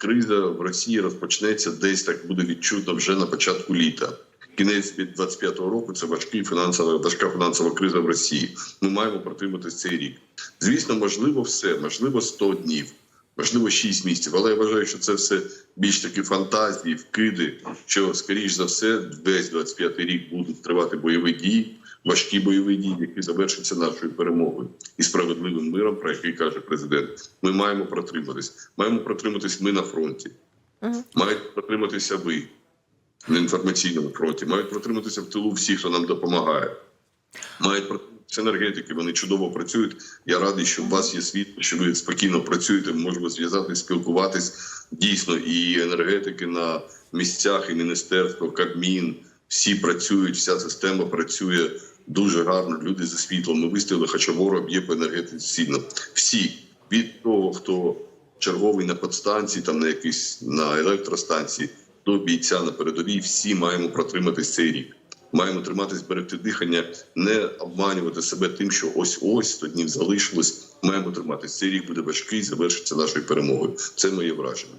криза в Росії розпочнеться десь так буде відчутно вже на початку літа. Кінець 25-го року це важкий фінансова важка фінансова криза в Росії. Ми маємо протриматись цей рік. Звісно, можливо, все, можливо, 100 днів, можливо, 6 місяців. Але я вважаю, що це все більш такі фантазії, вкиди. Що скоріш за все, весь 25-й рік будуть тривати бойові дії, важкі бойові дії, які завершаться нашою перемогою і справедливим миром, про який каже президент. Ми маємо протриматись. Маємо протриматись ми на фронті. Мають протриматися ви на інформаційному фронті. Мають протриматися в тилу всі, хто нам допомагає. Мають протриматися енергетики. Вони чудово працюють. Я радий, що у вас є світло, що ви спокійно працюєте. Можемо зв'язатись, спілкуватись дійсно. І енергетики на місцях, і міністерство, Кабмін. Всі працюють, вся система працює дуже гарно. Люди за світлом. Ми виставили хачабору б'є по енергетиці сильно. Всі від того, хто черговий на подстанції, там на якійсь на електростанції, до бійця на передовій, всі маємо протриматись цей рік. Маємо триматись, берегти дихання, не обманювати себе тим, що ось ось 100 днів залишилось. Маємо триматись. Цей рік буде важкий, завершиться нашою перемогою. Це моє враження.